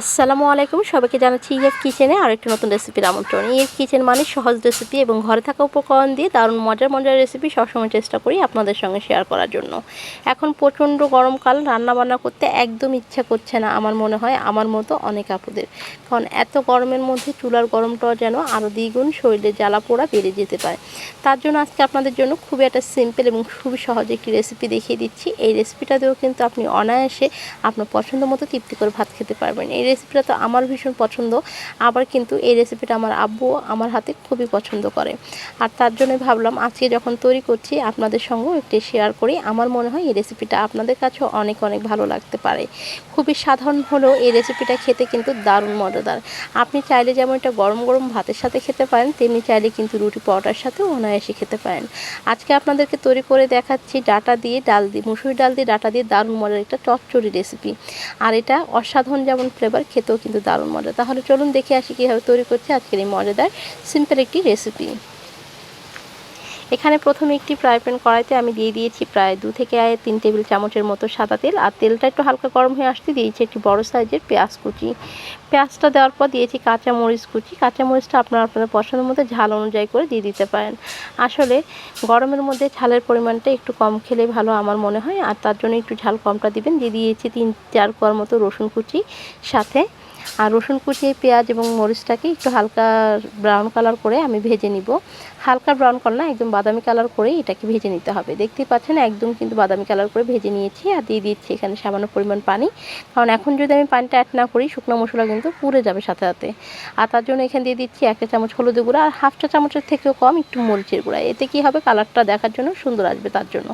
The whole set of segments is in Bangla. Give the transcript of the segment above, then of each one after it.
আসসালামু আলাইকুম, সবাইকে জানাচ্ছি ইএফ কিচেনে আরেকটি নতুন রেসিপির আমন্ত্রণ। ইএফ কিচেন মানে সহজ রেসিপি এবং ঘরে থাকা উপকরণ দিয়ে দারুণ মজার মজার রেসিপি সবসময় চেষ্টা করি আপনাদের সঙ্গে শেয়ার করার জন্য। এখন প্রচণ্ড গরমকাল রান্না বান্না করতে একদম ইচ্ছা করছে না, আমার মনে হয় আমার মতো অনেক আপুদের। কারণ এত গরমের মধ্যে চুলার গরমটাও যেন আরও দ্বিগুণ শরীরে জ্বালা পোড়া বেড়ে যেতে পারে। তার জন্য আজকে আপনাদের জন্য খুবই একটা সিম্পল এবং খুবই সহজ একটি রেসিপি দেখিয়ে দিচ্ছি। এই রেসিপিটা দিয়েও কিন্তু আপনি অনায়াসে আপনার পছন্দ মতো তৃপ্তি করে ভাত খেতে পারবেন। এই রেসিপিটা তো আমার ভীষণ পছন্দ। আবার কিন্তু এই রেসিপিটা আমার আব্বু আমার হাতে খুবই পছন্দ করে। আর তার জন্য ভাবলাম আজকে যখন তৈরি করছি আপনাদের সঙ্গেও একটু শেয়ার করি। আমার মনে হয় এই রেসিপিটা আপনাদের কাছেও অনেক অনেক ভালো লাগতে পারে। খুবই সাধারণ হলেও এই রেসিপিটা খেতে কিন্তু দারুণ মজাদার। আপনি চাইলে যেমন এটা গরম গরম ভাতের সাথে খেতে পারেন, তেমনি চাইলে কিন্তু রুটি পরোটার সাথেও অনায়াসে খেতে পারেন। আজকে আপনাদেরকে তৈরি করে দেখাচ্ছি ডাটা দিয়ে ডাল দিয়ে, মুসুরি ডাল দিয়ে ডাটা দিয়ে দারুণ মজার একটা চচ্চড়ি রেসিপি। আর এটা অসাধারণ যেমন ফ্লেভার খেতেও কিন্তু দারুণ মজা। তাহলে চলুন দেখে আসি কীভাবে তৈরি করছে আজকের এই মজাদার সিম্পল একটি রেসিপি এখানে প্রথমে একটি ফ্রাই প্যান কড়াইতে আমি দিয়ে দিয়েছি প্রায় দু থেকে তিন টেবিল চামচের মতো সাদা তেল, আর তেলটা একটু হালকা গরম হয়ে আসতে দিয়েছি একটি বড় সাইজের পেঁয়াজ কুচি। পেঁয়াজটা দেওয়ার পর দিয়েছি কাঁচা মরিচ কুচি। কাঁচা মরিচটা আপনারা আপনাদের পছন্দের মধ্যে ঝাল অনুযায়ী করে দিয়ে দিতে পারেন। আসলে গরমের মধ্যে ঝালের পরিমাণটা একটু কম খেলে ভালো আমার মনে হয়, আর তার জন্য একটু ঝাল কমটা দিবেন। দিয়ে দিয়েছি তিন চার কোয়ার মতো রসুন কুচি, সাথে আর রসুন কুচি, পেঁয়াজ এবং মরিচটাকে একটু হালকা ব্রাউন কালার করে আমি ভেজে নিব। হালকা ব্রাউন কালার না, একদম বাদামি কালার করে এটাকে ভেজে নিতে হবে। দেখতেই পাচ্ছেন, একদম কিন্তু বাদামি কালার করে ভেজে নিয়েছি আর দিয়ে দিচ্ছি এখানে সামান্য পরিমাণ পানি। কারণ এখন যদি আমি পানিটা অ্যাড না করি, শুকনো মশলা কিন্তু পুড়ে যাবে সাথে সাথে। আর তার জন্য এখানে দিয়ে দিচ্ছি একটা চামচ হলুদ গুঁড়া আর হাফটা চামচের থেকেও কম একটু মরিচের গুঁড়া। এতে কি হবে? কালারটা দেখার জন্য সুন্দর আসবে তার জন্য।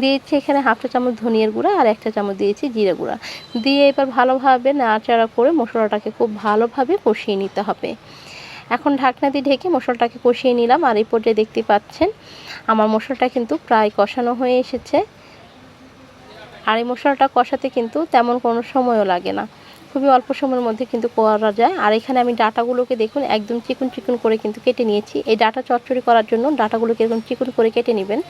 দিয়েছি এখানে হাফটা চামচ ধনিয়ার গুঁড়া আর একটা চামচ দিয়েছি জিরে গুঁড়া। দিয়ে এবার ভালোভাবে নাড়াচাড়া করে মশলাটাকে খুব ভালোভাবে কষিয়ে নিতে হবে। এখন ঢাকনা দিয়ে ঢেকে মশলাটাকে কষিয়ে নিলাম। আর এই পর্যায়ে দেখতে পাচ্ছেন, আমার মশলাটা কিন্তু প্রায় কষানো হয়ে এসেছে। আর এই মশলাটা কষাতে কিন্তু তেমন কোনো সময়ও লাগে না। খুবই অল্প সময়ের মধ্যে কিন্তু করা যায়। আর এখানে আমি ডাটাগুলোকে দেখুন, একদম চিকুন চিকুন করে কিন্তু কেটে নিয়েছি। এই ডাটা চচ্চড়ি করার জন্য ডাটাগুলোকে এরকম চিকুন করে কেটে নেবেন।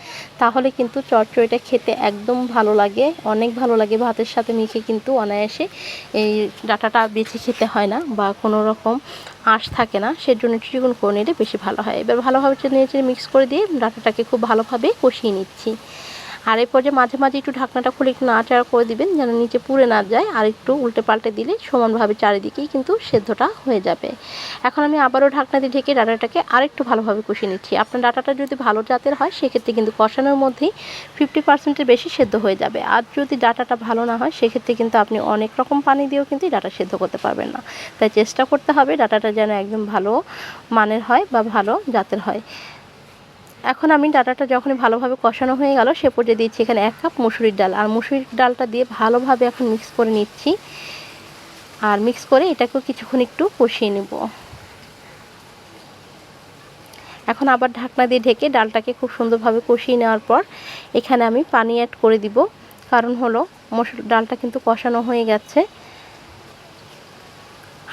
তাহলে কিন্তু চচ্চড়িটা খেতে একদম ভালো লাগে, অনেক ভালো লাগে। ভাতের সাথে মেখে কিন্তু অনায়াসে এই ডাটাটা বেছে খেতে হয় না বা কোনো রকম আঁশ থাকে না। সেজন্য চিকুন করে নিলে বেশি ভালো হয়। এবার ভালোভাবে নিয়েছে মিক্স করে দিয়ে ডাটাটাকে খুব ভালোভাবে কষিয়ে নিচ্ছি। আর এই পর্যায়ে মাঝে মাঝে একটু ঢাকনাটা খুলে একটু নাড়াচাড়া করে দিবেন, যেন নিচে পুড়ে না যায়। আর একটু উল্টে পাল্টে দিলে সমানভাবে চারিদিকেই কিন্তু সেদ্ধটা হয়ে যাবে। এখন আমি আবারও ঢাকনা দিয়ে ঢেকে ডাটাটাকে আরেকটু ভালোভাবে কষিয়ে নিচ্ছি। আপনার ডাটাটা যদি ভালো জাতের হয়, সেক্ষেত্রে কিন্তু কষানোর মধ্যেই ফিফটি পার্সেন্টের বেশি সেদ্ধ হয়ে যাবে। আর যদি ডাটাটা ভালো না হয়, সেক্ষেত্রে কিন্তু আপনি অনেক রকম পানি দিয়েও কিন্তু ডাটা সেদ্ধ করতে পারবেন না। তাই চেষ্টা করতে হবে ডাটাটা যেন একদম ভালো মানের হয় বা ভালো জাতের হয়। এখন আমি ডাটাটা যখনই ভালোভাবে কষানো হয়ে গেল, সে পর্যায়ে দিচ্ছি এখানে এক কাপ মুসুরির ডাল। আর মুসুরির ডালটা দিয়ে ভালোভাবে এখন মিক্স করে নিচ্ছি। আর মিক্স করে এটাকেও কিছুক্ষণ একটু কষিয়ে নেব। এখন আবার ঢাকনা দিয়ে ঢেকে ডালটাকে খুব সুন্দরভাবে কষিয়ে নেওয়ার পর এখানে আমি পানি অ্যাড করে দিব। কারণ হলো, মসুর ডালটা কিন্তু কষানো হয়ে গেছে।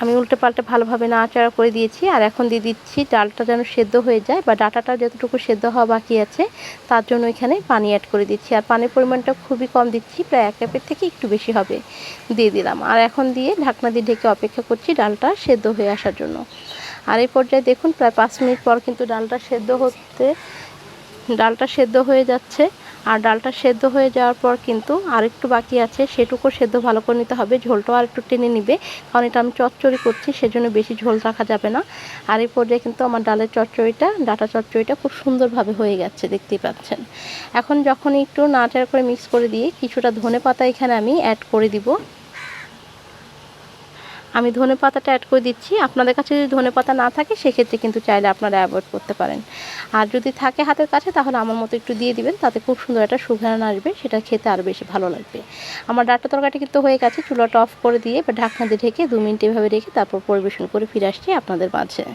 আমি উল্টে পাল্টে ভালোভাবে নাড়াচাড়া করে দিয়েছি। আর এখন দিয়ে দিচ্ছি ডালটা যেন সেদ্ধ হয়ে যায় বা ডাটাটা যতটুকু সেদ্ধ হওয়া বাকি আছে, তার জন্য এখানে পানি অ্যাড করে দিচ্ছি। আর পানির পরিমাণটা খুবই কম দিচ্ছি, প্রায় এক কাপের থেকে একটু বেশি হবে দিয়ে দিলাম। আর এখন দিয়ে ঢাকনা দিয়ে ঢেকে অপেক্ষা করছি ডালটা সেদ্ধ হয়ে আসার জন্য। আর এই পর্যায়ে দেখুন প্রায় পাঁচ মিনিট পর কিন্তু ডালটা সেদ্ধ হতে, ডালটা সেদ্ধ হয়ে যাচ্ছে। আর ডালটা সেদ্ধ হয়ে যাওয়ার পর কিন্তু আরেকটু বাকি আছে, সেটুকু সেদ্ধ ভালো করে নিতে হবে। ঝোলটাও আরেকটু টেনে নিবে, কারণ এটা আমি চচ্চড়ি করছি, সেজন্য বেশি ঝোল রাখা যাবে না। আর এই পর্যায়ে কিন্তু আমার ডালের চচ্চড়িটা, ডাটা চচ্চড়িটা খুব সুন্দরভাবে হয়ে গেছে, দেখতেই পাচ্ছেন। এখন যখন একটু নাচার করে মিক্স করে দিয়ে কিছুটা ধনে পাতা এখানে আমি অ্যাড করে দিব। আমি ধনে পাতাটা অ্যাড করে দিচ্ছি। আপনাদের কাছে যদি ধনে পাতা না থাকে, সেক্ষেত্রে কিন্তু চাইলে আপনারা অ্যাভয়েড করতে পারেন। আর যদি থাকে হাতের কাছে, তাহলে আমার মতো একটু দিয়ে দিবেন, তাতে খুব সুন্দর একটা সুঘ্রাণ আসবে, সেটা খেতে আরও বেশি ভালো লাগবে। আমার ডাটা তরকারিটা কিন্তু হয়ে গেছে, চুলাটা অফ করে দিয়ে বা ঢাকনা দিয়ে ঢেকে দু মিনিট এভাবে রেখে তারপর পরিবেশন করে ফিরে আসছি আপনাদের মাঝে।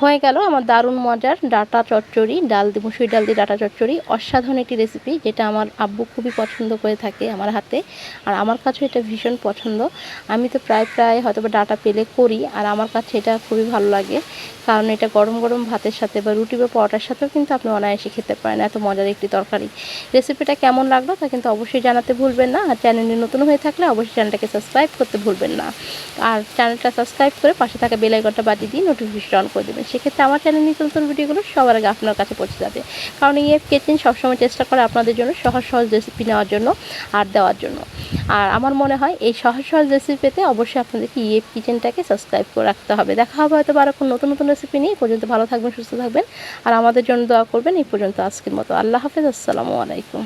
হয়ে গেল আমার দারুণ মজার ডাটা চচ্চড়ি, ডাল মুসুরি ডাল দিয়ে ডাটা চচ্চড়ি। অসাধারণ একটি রেসিপি যেটা আমার আব্বু খুবই পছন্দ করে থাকে আমার হাতে। আর আমার কাছেও এটা ভীষণ পছন্দ। আমি তো প্রায় প্রায় হয়তো বা ডাটা পেলে করি আর আমার কাছে এটা খুবই ভালো লাগে। কারণ এটা গরম গরম ভাতের সাথে বা রুটি বা পরোটার সাথেও কিন্তু আপনি অনায়াসে খেতে পারেন, এত মজার একটি তরকারি। রেসিপিটা কেমন লাগল তা কিন্তু অবশ্যই জানাতে ভুলবেন না। আর চ্যানেলে নতুন হয়ে থাকলে অবশ্যই চ্যানেলটাকে সাবস্ক্রাইব করতে ভুলবেন না। আর চ্যানেলটা সাবস্ক্রাইব করে পাশে থাকা বেল আইকনটা বাজিয়ে দিয়ে নোটিফিকেশন অন করে দেবেন। সেক্ষেত্রে আমার চ্যানেল নিত্য নতুন ভিডিওগুলো সবার আগে আপনার কাছে পৌঁছে যাবে। কারণ এই এফ কিচেন সবসময় চেষ্টা করে আপনাদের জন্য সহজ সহজ রেসিপি নেওয়ার জন্য আর দেওয়ার জন্য। আর আমার মনে হয় এই সহজ সহজ রেসিপি পেতে অবশ্যই আপনাদেরকে ইএফ কিচেনটাকে সাবস্ক্রাইব করে রাখতে হবে। দেখা হবে হয়তো আর এখন নতুন নতুন রেসিপি নিয়ে। পর্যন্ত ভালো থাকবেন, সুস্থ থাকবেন। আর আমাদের জন্য দোয়া করবেন। এই পর্যন্ত আজকের মতো। আল্লাহ হাফেজ। আসসালামু আলাইকুম।